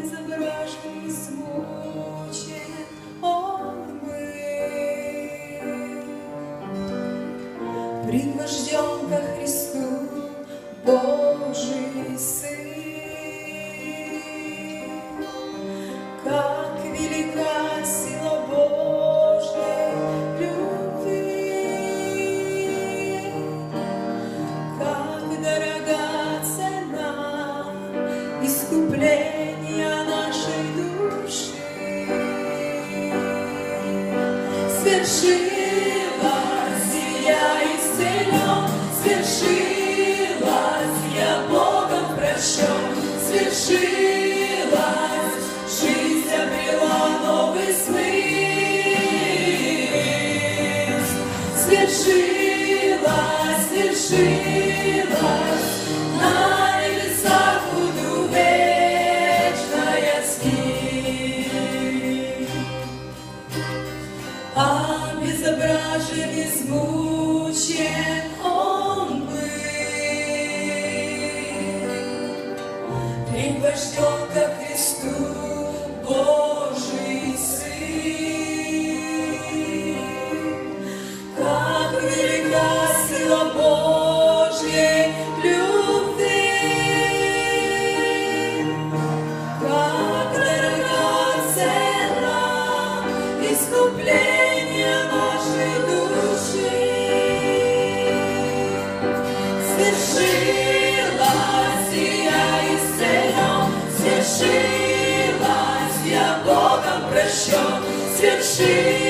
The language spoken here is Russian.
не забереш мій смучен обмыт. Ко Христу Божий Сын, как велика сила Божьей любви, как дорога цена искупления. свершилось, я исцелен, свершилось, я Богом прощен, свершилось, жизнь обрела новый смысл. Свершилось, свершилось. Что Свершилась я Богом прощен, свершилась.